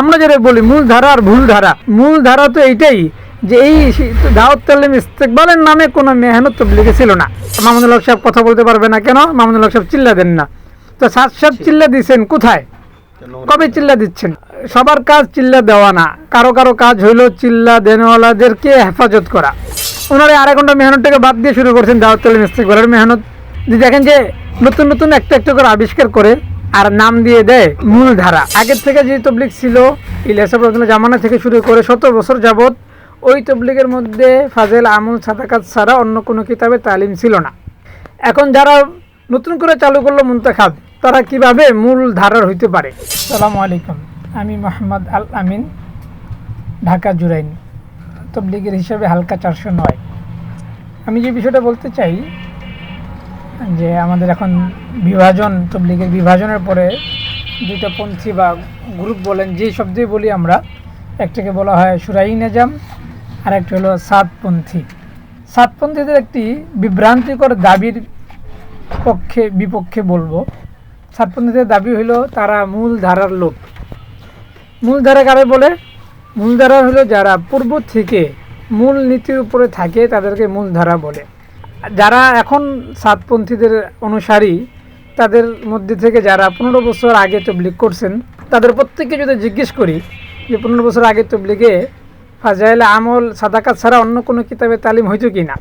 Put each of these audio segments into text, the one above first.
আমরা যেটা বলি, মূল ধারা আর ভুল ধারা। মূল ধারা তো এইটাই যে এই দাওয়াত তালিম ইস্তেকবালের নামে কোনো মেহনত তবলিগে ছিল না। মামুনুল হক সাহেব কথা বলতে পারবে না কেন? মামুনুল হক সাহেব চিল্লা দেন না। তো সাত সাত চিল্লা দিচ্ছেন কোথায়? কবে চিল্লা দিচ্ছেন? সবার কাজ চিল্লা দেওয়া না। কারও কারও কাজ হইল চিল্লা দেনওয়ালাদেরকে হেফাজত করা। ওনারা আড়াই ঘণ্টা মেহনতটাকে বাদ দিয়ে শুরু করছেন দাওয়াত তালিম ইস্তেকবালের মেহনত। দেখেন যে নতুন নতুন একটা একটা করে আবিষ্কার করে আর নাম দিয়ে দেয় মূল ধারা আগের থেকে যে তবলিক ছিল ইলিয়াসা রহমতুল্লাহ জামানা থেকে শুরু করে শত বছর যাবৎ, ওই তবলিগের মধ্যে ফাজেল, আমুল, সাদাকাত ছাড়া অন্য কোনো কিতাবে তালিম ছিল না। এখন যারা নতুন করে চালু করল মুন্তাখাব, তারা কীভাবে মূল ধারার হইতে পারে? সালামু আলাইকুম। আমি মোহাম্মদ আল আমিন, ঢাকা জুরাইন। তবলিগের হিসাবে হালকা চারশো নয়। আমি যে বিষয়টা বলতে চাই যে আমাদের এখন বিভাজন, তবলিগের বিভাজনের পরে দুইটা পন্থী বা গ্রুপ বলেন, যে শব্দই বলি আমরা, একটাকে বলা হয় সুরাই নেজাম আর একটা হলো সাতপন্থী সাতপন্থীদের একটি বিভ্রান্তিকর দাবির পক্ষে, বিপক্ষে বলব। সাতপন্থীদের দাবি হলো তারা মূল ধারার লোক। মূল ধারা কারে বলে? মূল ধারা হলো যারা পূর্ব থেকে মূল নীতির উপরে থাকে, তাদেরকে মূল ধারা বলে। যারা এখন সাতপন্থীদের অনুসারী, তাদের মধ্যে থেকে যারা পনেরো বছর আগে তবলিগ করছেন, তাদের প্রত্যেককে যদি জিজ্ঞেস করি যে পনেরো বছর আগে তবলিগে ফাজাইল আমল, সাদাকাত ছাড়া অন্য কোনো কিতাবে তালিম হইতো কি না?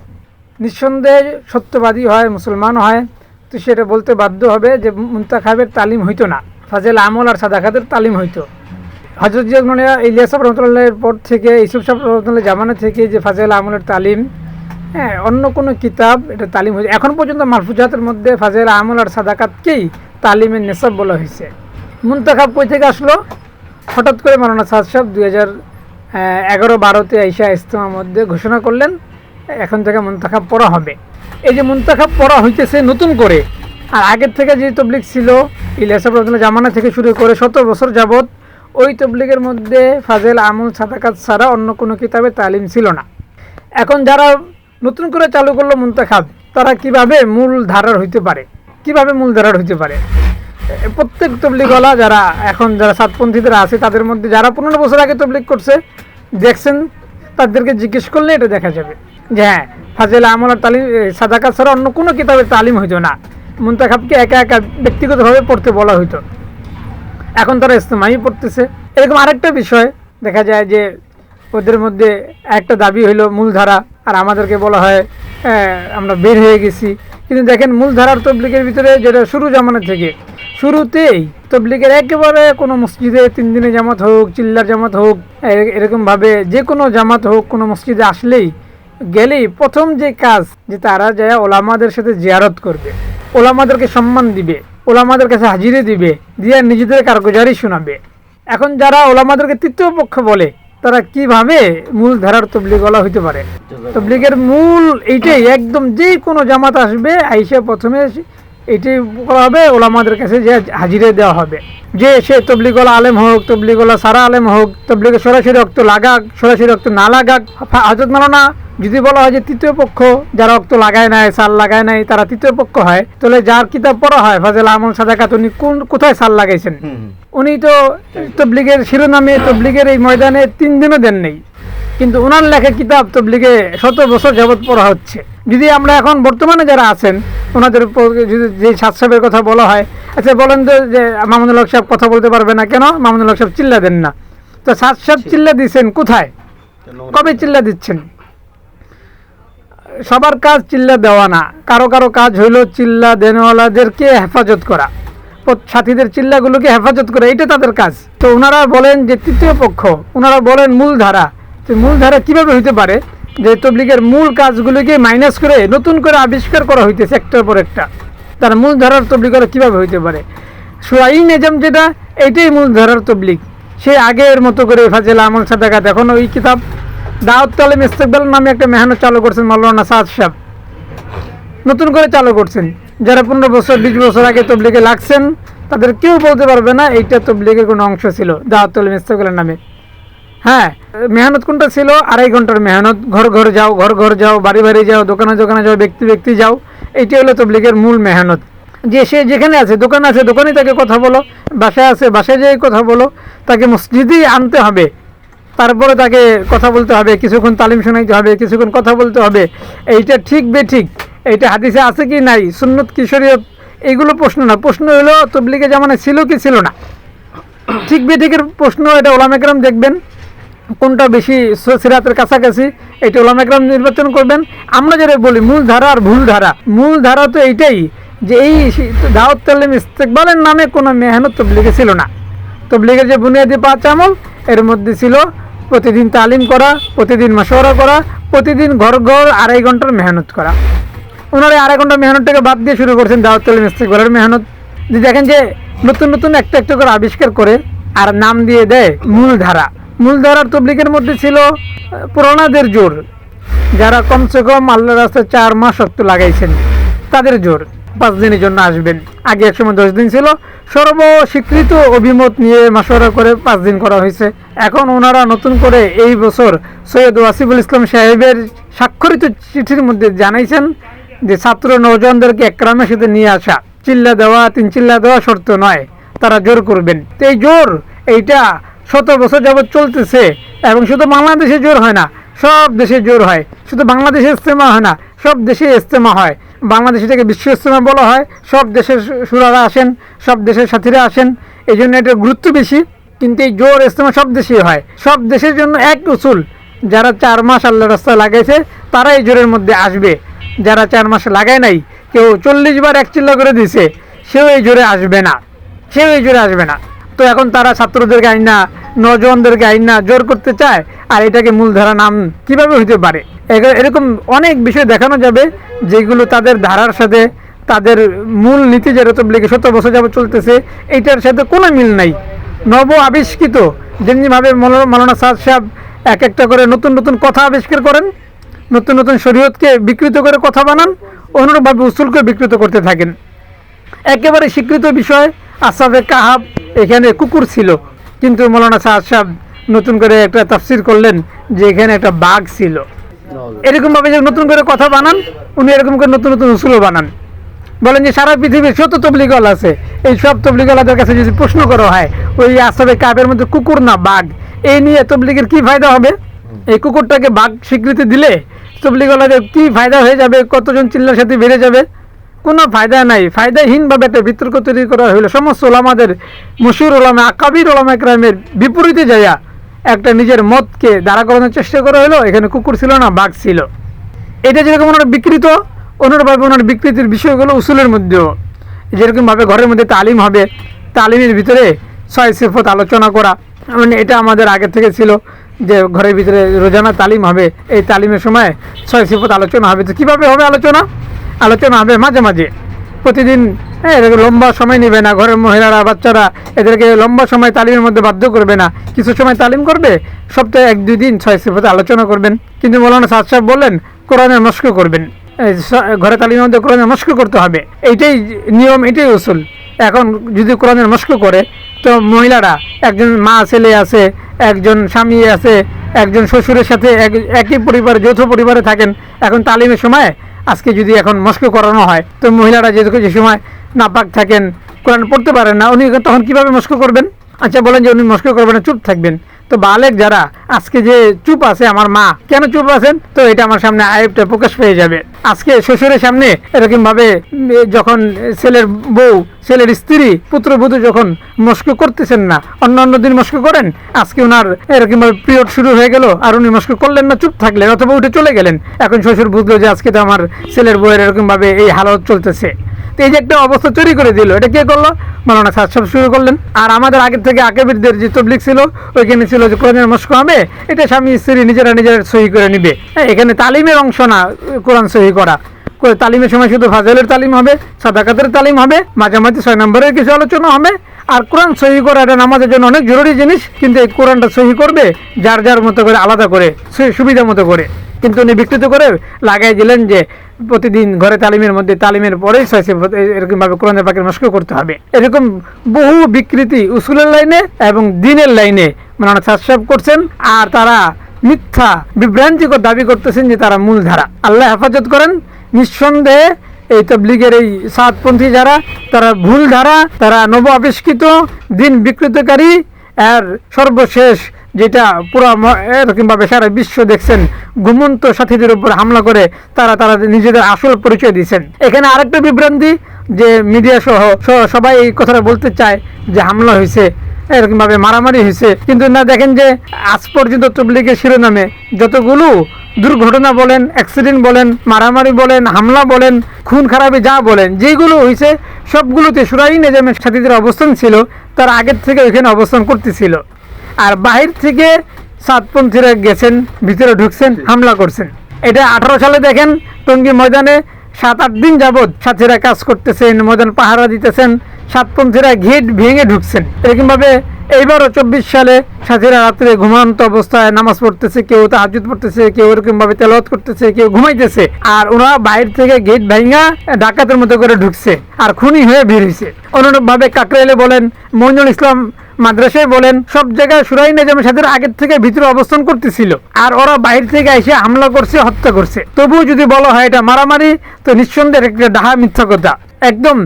নিঃসন্দেহে সত্যবাদী হয়, মুসলমান হয়, তো সেটা বলতে বাধ্য হবে যে মুন্তাখাবের তালিম হইতো না। ফাজেল আমল আর সাদাকাতের তালিম হইতো। হজরত ইলিয়াসব রহমতুল্লাহের পর থেকে ইসুফ সাহেব রহমতুল্লাহ জামানা থেকে যে ফাজেল আমলের তালিম হ্যাঁ অন্য কোনো কিতাব, এটা তালিম হয়েছে। এখন পর্যন্ত মারফুজাতের মধ্যে ফাজেল আমল আর সাদাকাতকেই তালিমের নেশাব বলা হয়েছে। মুন্তাখাব কই থেকে আসলো? হঠাৎ করে মারানা সাদ সাহেব দুই হাজার এগারো বারোতে আইসা ইস্তেমার মধ্যে ঘোষণা করলেন, এখন থেকে মুন্তাখাব পড়া হবে। এই যে মুন্তাখাব পড়া হইতেছে নতুন করে, আর আগের থেকে যে তবলিক ছিল ইলিয়াসব রহমতুল্লাহ জামানা থেকে শুরু করে শত বছর যাবৎ, ওই তবলিগের মধ্যে ফাজেল আমল, সাদাকাত ছাড়া অন্য কোনো কিতাবে তালিম ছিল না। এখন যারা নতুন করে চালু করল মুন্তাখাব। তারা কীভাবে মূল ধারার হইতে পারে? কীভাবে মূল ধারার হইতে পারে? প্রত্যেক তবলিগওয়ালা যারা এখন যারা সাতপন্থীদের আছে তাদের মধ্যে যারা পনেরো বছর আগে তবলিগ করছে দেখছেন তাদেরকে জিজ্ঞেস করলে এটা দেখা যাবে। যে হ্যাঁ ফাজেল আমল আর তালিম এ, সাদাকাত ছাড়া অন্য কোনো কিতাবের তালিম হইতো না। মুন্তাখাবকে একা একা ব্যক্তিগতভাবে পড়তে বলা হইতো। এখন তারা ইস্তেমাই পড়তেছে। এরকম আরেকটা বিষয় দেখা যায় যে ওদের মধ্যে একটা দাবি হইল মূলধারা আর আমাদেরকে বলা হয় আমরা বের হয়ে গেছি। কিন্তু দেখেন মূলধারার তবলিগের ভিতরে যেটা শুরু জামানা থেকে, শুরুতেই তবলিগের একেবারে কোনো মসজিদে তিন দিনে জামাত হোক, চিল্লার জামাত হোক এরকমভাবে যে কোনো জামাত হোক কোনো মসজিদে আসলেই, গেলেই প্রথম যে কাজ যে তারা যায় ওলামাদের সাথে জিয়ারত করবে, ওলামাদেরকে সম্মান দিবে, ওলামাদের কাছে হাজিরে দিবে, দিয়ে নিজেদের কারগুজারি শোনাবে। এখন যারা ওলামাদেরকে তৃতীয় পক্ষ বলে তারা কীভাবে মূল ধারার তবলিগলা হইতে পারে? তবলিগের মূল এইটাই একদম যে কোনো জামাত আসবে আইসা প্রথমে এটাই করা হবে ওলামাদের কাছে যে হাজিরে দেওয়া হবে। যে সে তবলিগলা আলেম হোক তবলিগলা সারা আলেম হোক তবলিগে সরাসরি রক্ত লাগাক সরাসরি রক্ত না লাগাক। হজরত মালানা যদি বলা হয় যে তৃতীয় পক্ষ যারা রক্ত লাগায় নাই সাল লাগায় নাই তারা তৃতীয় পক্ষ হয় তাহলে যার কিতাব পড়া হয় ফাজেল আমল সাদাকাত উনি কোন কোথায় সাল লাগাইছেন? উনি তো তবলিগের শিরোনামে তবলিগের এই ময়দানে তিন দিনও দেন নেই। কিন্তু ওনার লেখা কিতাব তবলিগে শত বছর যাবৎ পড়া হচ্ছে। যদি আমরা এখন বর্তমানে যারা আছেন ওনাদের যদি যে সাত সাহেবের কথা বলা হয় আচ্ছা বলেন তো যে মামুনুল হক সাহেব কথা বলতে পারবে না কেন? মামুনুল হক সাহেব চিল্লা দেন না। তো সাত সাহেব চিল্লা দিচ্ছেন কোথায়? কবে চিল্লা দিচ্ছেন? সবার কাজ চিল্লা দেওয়া না। কারও কারও কাজ হইল চিল্লা দেনওয়ালাদেরকে হেফাজত করা? সাথীদের চিল্লাগুলোকে হেফাজত করা এটা তাদের কাজ। তো ওনারা বলেন যে তৃতীয় পক্ষ ওনারা বলেন মূলধারা। তো মূলধারা কীভাবে হইতে পারে? যে তবলিগের মূল কাজগুলোকে মাইনাস করে নতুন করে আবিষ্কার করা হইতেছে একটার পর একটা। তার মূল ধারার তবলিগরা কীভাবে হইতে পারে? সুরাই নেজাম যেটা এইটাই মূল ধারার তবলিগ। সে আগের মতো করে ফাজেল আমল সাদাকাত এখন ওই কিতাব দাওয়াত তালিম ইস্তেকবাল নামে একটা মেহনত চালু করছেন মাওলানা সাদ সাহেব নতুন করে চালু করছেন। যারা পনেরো বছর, বিশ বছর আগে তবলিগে লাগছেন, তাদের কেউ বলতে পারবে না, এইটা তবলিগের কোনো অংশ ছিল, দাওয়াত তালিম ইস্তেকবালের নামে। হ্যাঁ মেহনত কোনটা ছিল? আড়াই ঘণ্টার মেহনত। ঘর ঘর যাও, ঘর ঘর যাও, বাড়ি বাড়ি যাও, দোকানে দোকানে যাও, ব্যক্তি ব্যক্তি যাও। এইটা হলো তবলিগের মূল মেহনত। যে সে যেখানে আছে, দোকান আছে, দোকানে তাকে কথা বলো, বাসায় আছে, বাসায় যেয়ে কথা বলো, তাকে মসজিদেই আনতে হবে। তারপরে তাকে কথা বলতে হবে, কিছুক্ষণ তালিম শোনাইতে হবে, কিছুক্ষণ কথা বলতে হবে। এইটা ঠিক বে ঠিক? এইটা হাদিসে আছে কি নাই? সুন্নত কি শরীয়ত? এইগুলো প্রশ্ন না। প্রশ্ন হলো তবলিগে জামানে ছিল কি ছিল না? ঠিক বে ঠিকের প্রশ্ন এটা ওলামেকরাম দেখবেন। কোনটা বেশি সিরাতের কাছাকাছি, এটা ওলামেকরাম নির্বাচন করবেন। আমরা যেটা বলি, মূল ধারা আর ভুল ধারা। মূল ধারা তো এইটাই যে এই দাওয়াত তালিম ইস্তেকবালের নামে কোনো মেহনত তবলিগে ছিল না। তবলিগের যে বুনিয়াদি পাঁচ আমল, এর মধ্যে ছিল প্রতিদিন তালিম করা, প্রতিদিন মশওয়ারা করা, প্রতিদিন ঘর ঘর আড়াই ঘণ্টার মেহনত করা। ওনারা আড়াই ঘণ্টা মেহনতটাকে বাদ দিয়ে শুরু করছেন দাওয়াত তালিম ইস্তেকবালের মেহনত। যে দেখেন যে নতুন নতুন একটা একটা করে আবিষ্কার করে আর নাম দিয়ে দেয় মূলধারা মূলধারার তবলিগের মধ্যে ছিল পুরানাদের জোর। যারা কমসে কম আল্লাহ রাস্তায় চার মাস অক্ত লাগাইছেন, তাদের জোর। পাঁচ দিনের জন্য আসবেন। আগে এক সময় দশ দিন ছিল। সর্বস্বীকৃত অভিমত নিয়ে মাসোরা করে পাঁচ দিন করা হয়েছে। এখন ওনারা নতুন করে এই বছর সৈয়দ ওয়াসিফুল ইসলাম সাহেবের স্বাক্ষরিত চিঠির মধ্যে জানাইছেন যে, ছাত্র নৌজওয়ানদেরকে একরামের সাথে নিয়ে আসা। চিল্লা দেওয়া, তিন চিল্লা দেওয়া শর্ত নয়। তারা জোর করবেন। তো এই জোর, এইটা শত বছর যাবৎ চলতেছে এবং শুধু বাংলাদেশে জোর হয় না, সব দেশে জোর হয়। শুধু বাংলাদেশে ইস্তেমা হয় না, সব দেশে ইস্তেমা হয়। বাংলাদেশ থেকে বিশ্ব ইস্তেমা বলা হয়, সব দেশের সুরারা আসেন, সব দেশের সাথীরা আসেন। এই জন্য এটার গুরুত্ব বেশি, কিন্তু এই জোর ইস্তেমা সব দেশেই হয়। সব দেশের জন্য এক উসুল, যারা চার মাস আল্লাহ রাস্তায় লাগাইছে তারা এই জোরের মধ্যে আসবে। যারা চার মাস লাগায় নাই, কেউ চল্লিশ বার এক চিল্লা করে দিছে সেও এই জোরে আসবে না। সেও এই জোরে আসবে না। তো এখন তারা ছাত্রদেরকে আইন না, নজওয়ানদেরকে আইন না, জোর করতে চায়, আর এটাকে মূলধারা নাম কীভাবে হইতে পারে? এরকম অনেক বিষয় দেখানো যাবে, যেগুলো তাদের ধারার সাথে তাদের মূল নীতি যে রতবলিকে শত বছর যাবত চলতেছে এইটার সাথে কোনো মিল নাই। নব আবিষ্কৃত, যেমনিভাবে মৌলানা সাদ সাহেব এক একটা করে নতুন নতুন কথা আবিষ্কার করেন, নতুন নতুন শরীয়তকে বিকৃত করে কথা বানান, অনুরূপভাবে উসুলকে বিকৃত করতে থাকেন। একেবারে স্বীকৃত বিষয় আসাবে কাহাব এখানে কুকুর ছিল। কিন্তু মৌলানা সাহাদ সাহেব নতুন করে একটা তাফসির করলেন যে এখানে একটা বাঘ ছিল। এরকমভাবে যে নতুন করে কথা বানান, উনি এরকম করে নতুন নতুন উসুলও বানান। বলেন যে সারা পৃথিবীর শত তবলিগল আছে। এই সব তবলিগলাদের কাছে যদি প্রশ্ন করা হয়, ওই আসাবে কাপের মধ্যে কুকুর না বাঘ, এই নিয়ে তবলিগের কি ফায়দা হবে? এই কুকুরটাকে বাঘ স্বীকৃতি দিলে তবলিগলাদের কি ফায়দা হয়ে যাবে? কতজন চিল্লার সাথে বেড়ে যাবে? কোনো ফায়দা নাই। ফায়দাহীনভাবে একটা বিতর্ক তৈরি করা হইল। সমস্ত ওলামাদের, মশুর ওলামা, আকাবির ওলামা একরামের বিপরীতে যাইয়া একটা নিজের মতকে দাঁড়া করানোর চেষ্টা করা হলো এখানে কুকুর ছিল না, বাঘ ছিল। এটা যেরকম ওনার বিকৃত, অনুরূপভাবে ওনার বিকৃতির বিষয়গুলো উসুলের মধ্যেও। যেরকমভাবে ঘরের মধ্যে তালিম হবে, তালিমের ভিতরে ছয় সিফত আলোচনা করা। মানে এটা আমাদের আগে থেকে ছিল যে ঘরের ভিতরে রোজানা তালিম হবে। এই তালিমের সময় ছয় সিফত আলোচনা হবে। তো কীভাবে হবে আলোচনা? আলোচনা হবে মাঝে মাঝে। প্রতিদিন হ্যাঁ এদেরকে লম্বা সময় নেবে না, ঘরের মহিলারা, বাচ্চারা, এদেরকে লম্বা সময় তালিমের মধ্যে বাধ্য করবে না। কিছু সময় তালিম করবে, সপ্তাহে এক, দুই দিন, ছয় সিফতে আলোচনা করবেন। কিন্তু মৌলানা সাদ সাহেব বললেন, কোরআনের মস্ক করবেন। ঘরে তালিমের মধ্যে কোরআনের মস্ক করতে হবে। এইটাই নিয়ম, এটাই উসুল। এখন যদি কোরআনের মস্ক করে, তো মহিলারা, একজন মা ছেলে আছে, একজন স্বামী আছে, একজন শ্বশুরের সাথে এক- একই পরিবার, যৌথ পরিবারে থাকেন। এখন তালিমের সময় আজকে যদি এখন মস্কো করানো হয়, তো মহিলারা যেহেতু যে সময় নাপাক থাকেন, কোরআন পড়তে পারেন না, উনি তখন কীভাবে মস্কো করবেন? আচ্ছা বলেন যে উনি মস্ক করবেন না, চুপ থাকবেন। তো বালেক যারা, আজকে যে চুপ আছে আমার মা, কেন চুপ আছেন? তো এটা আমার সামনে আয়বটা প্রকাশ পেয়ে যাবে। আজকে শ্বশুরের সামনে এরকম ভাবে যখন ছেলের বউ, ছেলের স্ত্রী, পুত্রবধূ যখন মস্ক করতেছেন না, অন্য অন্য দিন মস্ক করেন, আজকে ওনার এরকম ভাবে পিরিয়ড শুরু হয়ে গেল, আর উনি মস্ক করলেন না, চুপ থাকলেন, অথবা উঠে চলে গেলেন। এখন শ্বশুর বুঝলো যে আজকে তো আমার ছেলের বউয়ের এরকম ভাবে এই হালত চলতেছে। তো এই যে একটা অবস্থা চুরি করে দিল। এটা কে করল? মালানা সাদ শুরু করলেন। আর আমাদের আগের থেকে আকেবিরদের যে তবলিক ছিল ওইখানে ছিল যে কোরআনের মস্ক হবে এটা স্বামী স্ত্রী নিজেরা নিজেরা সহি করে নিবে। হ্যাঁ, এখানে তালিমের অংশ না কোরআন সহি করে। তালিমের সময় শুধু ফাজলের তালিম হবে, সাদাকাতের তালিম হবে, মাঝামাঝি ছয় নম্বরের কিছু আলোচনা হবে। আর কোরআন সহি করা এটা নামাজের জন্য অনেক জরুরি জিনিস, কিন্তু এই কোরআনটা সহি করবে যার যার মতো করে আলাদা করে সুবিধা মতো করে। কিন্তু উনি বিকৃত করে লাগাই দিলেন যে প্রতিদিন ঘরে তালিমের মধ্যে, তালিমের পরেই ছয় এরকমভাবে কোরআনের পাকের মস্ক করতে হবে। এরকম বহু বিকৃতি উসুলের লাইনে এবং দিনের লাইনে মানে সাবস্ক্রাইব করছেন, আর তারা মিথ্যা বিভ্রান্তিকর দাবি করতেছেন যে তারা মূলধারা। আল্লাহ হেফাজত করেন নিঃসন্দেহে এই তবলিগের এই সাতপন্থী যারা, তারা ভুল ধারা তারা নব আবিষ্কৃত দিন বিকৃতকারী, আর সর্বশেষ যেটা পুরো এরকমভাবে সারা বিশ্ব দেখছেন, ঘুমন্ত সাথীদের উপর হামলা করে তারা তারা নিজেদের আসল পরিচয় দিয়েছেন। এখানে আরেকটা বিভ্রান্তি যে মিডিয়া সহ সবাই এই কথাটা বলতে চায় যে হামলা হয়েছে। এরকম ভাবে মারামারি হয়েছে। কিন্তু না দেখেন যে আজ পর্যন্ত তবলিগের শিরোনামে যতগুলো দুর্ঘটনা বলেন অ্যাক্সিডেন্ট বলেন মারামারি বলেন হামলা বলেন খুন খারাপি যা বলেন যেগুলো হয়েছে সবগুলোতে সুরাই নিজামের সাথীদের অবস্থান ছিল তার আগের থেকে ওইখানে অবস্থান করতেছিল। আর বাহির থেকে সাতপন্থীরা গেছেন ভিতরে ঢুকছেন হামলা করছেন। এটা আঠারো সালে দেখেন টঙ্গী ময়দানে সাত আট দিন যাবৎ সাথীরা কাজ করতেছেন ময়দান পাহারা দিতেছেন সাতপন্থীরা গেট ভেঙে ঢুকছেন। এরকমভাবে এইবারও চব্বিশ সালে সাথীরা রাত্রে ঘুমান্ত অবস্থায় নামাজ পড়তেছে, কেউ তাহাজুদ পড়তেছে, কেউ এরকম ভাবে তেলাওয়াত করতেছে, কেউ ঘুমাইতেছে। আর ওরা বাইরে থেকে গেট ভাঙা ডাকাতের মতো করে ঢুকছে আর খুনি হয়ে বের হয়েছে অনুরূপ ভাবে কাকরাইলে বলেন, মইনুল ইসলাম মাদ্রাসায় বলেন, সব জায়গায় সুরাই নিজামের সাথে আগের থেকে ভিতরে অবস্থান করতেছিল আর ওরা বাইরে থেকে এসে হামলা করছে, হত্যা করছে। তবুও যদি বলা হয় এটা মারামারি, তো নিঃসন্দেহে একটা ডাহা মিথ্যা কথা। একদম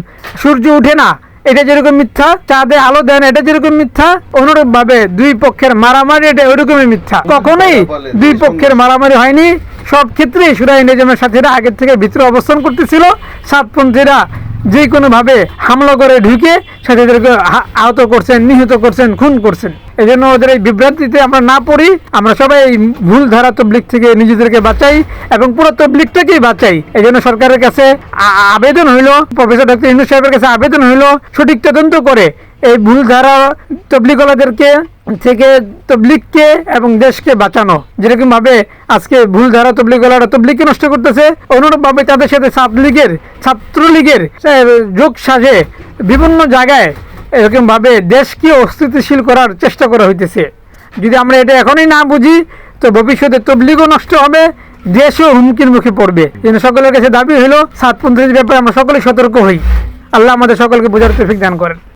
সূর্য উঠে না এটা যেরকম মিথ্যা চাঁদে আলো দেন এটা যেরকম মিথ্যা অনুরূপ ভাবে দুই পক্ষের মারামারি এটা ওইরকমই মিথ্যা। কখনোই দুই পক্ষের মারামারি হয়নি। সব ক্ষেত্রেই সুরাই নিজামের সাথীরা আগের থেকে ভিতরে অবস্থান করতেছিল। সাতপন্থীরা যে কোনো ভাবে হামলা করে ঢুকে সাথীদেরকে হা- আহত করছেন, নিহত করছেন, খুন করছেন। এই জন্য ওদের এই বিভ্রান্তিতে আমরা না পড়ি, আমরা সবাই এই ভুল ধারা তবলিক থেকে নিজেদেরকে বাঁচাই এবং পুরো তবলিকটাকেই বাঁচাই। এই জন্য সরকারের কাছে আবেদন হইল, প্রফেসর ডক্টর ইন্দু সাহেবের কাছে আবেদন হইল, সঠিক তদন্ত করে এই ভুল ধারা তবলিগলাদেরকে থেকে তবলিগকে এবং দেশকে বাঁচানো। যেরকম ভাবে আজকে ভুল ধারা তবলিগলারা তবলিগকে নষ্ট করতেছে অনুরূপ ভাবে তাদের সাথে ছাত্রলীগের ছাত্রলীগের যোগ সাজে বিভিন্ন জায়গায় এরকম ভাবে দেশকে অস্থিতিশীল করার চেষ্টা করা হইতেছে। যদি আমরা এটা এখনই না বুঝি, তো ভবিষ্যতে তবলিগও নষ্ট হবে, দেশও হুমকির মুখে পড়বে। যেন সকলের কাছে দাবি হলো সাতপন্থীর ব্যাপারে আমরা সকলে সতর্ক হই। আল্লাহ আমাদের সকলকে বোঝার তৌফিক দান করেন।